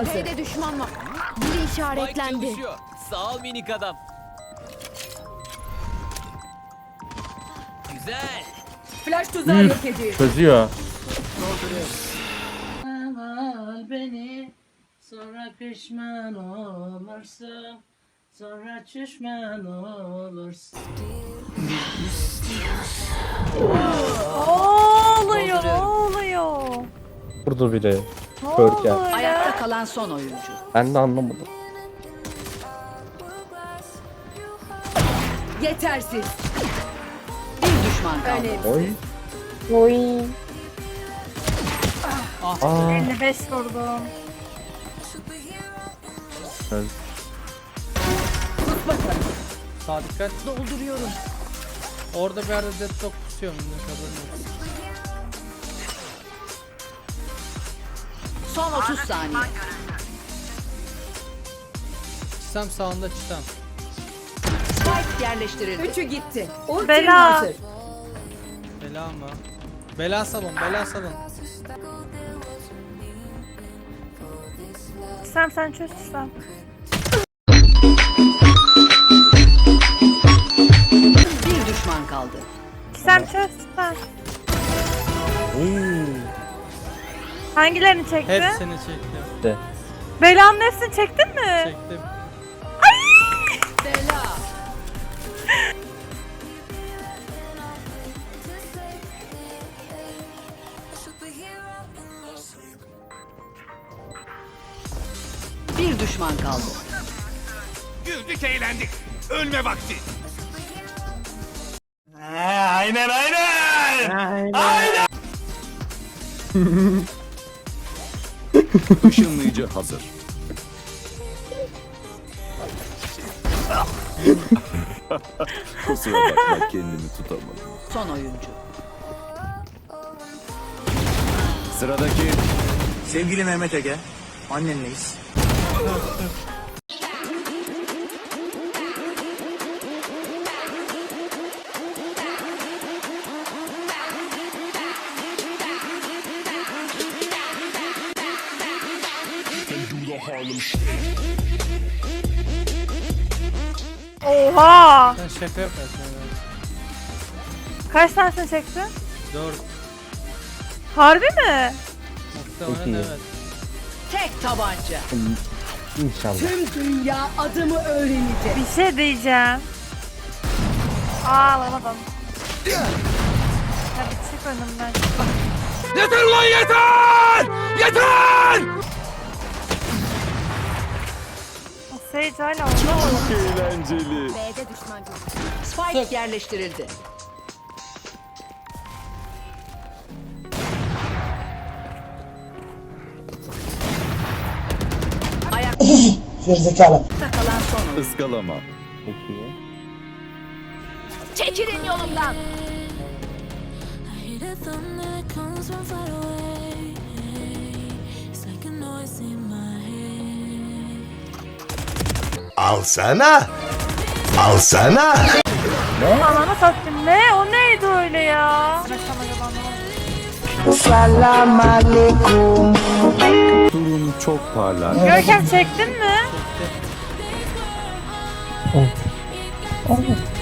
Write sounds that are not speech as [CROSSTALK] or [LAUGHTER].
B'de düşman var. Biri işaretlendi. Sağ ol minik adam. Güzel. Flash tuzağı yok ediyor. Çözüyor. Al beni sonra pişman olursun sonra düşman olursun. oluyor? Oluyor? Vurdu biri. Ne Körken. oluyor? Kalan son oyuncu. Ben de anlamadım. Yetersiz. Bir düşman kaldı. Oy. Oy. Aa. 55 vurdum. çöz. Sağ dikkat. Dolduruyorum. Orada bir yerde deadlock tutuyorum. Ne kadar Son 30 saniye. Çisem sağında çisem. Spike yerleştirildi. Üçü gitti. Ultim Bela. hazır. Bela mı? Bela salon, bela salon. Sen sen çöz sen. Bir düşman kaldı. Sen çöz sen. Hangilerini çektin? Hepsini çektim. De. Belanın hepsini çektin mi? Çektim. Bela. Bir düşman kaldı. Güldük eğlendik. Ölme vakti. [LAUGHS] Işınlayıcı hazır. [LAUGHS] Kusura bakma kendimi tutamadım. Son oyuncu. Sıradaki Sevgili Mehmet Ege, annenleyiz. Oha! Sen şaka yapıyorsun. Kaç tanesini çektin? Dört. Harbi mi? Muhtemelen iyi. evet. Tek tabanca. İnşallah. Tüm dünya adımı öğrenecek. Bir şey diyeceğim. Aa alamadım. Hadi çık önümden. Yeter lan yeter! Yeter! O Sage hala orada. Eğlenceli. B'de düşman görüldü. Spike yerleştirildi. Ayakta [LAUGHS] kalan son oyuncu. Iskalama. Çok iyi. Çekilin yolumdan. hear the thunder comes from far away. It's like a noise in my Alsana. Alsana. Ananı sattım. Ne? O neydi öyle ya? Ne oldu? Durum çok parlak. Görkem çektin mi? Gerçek.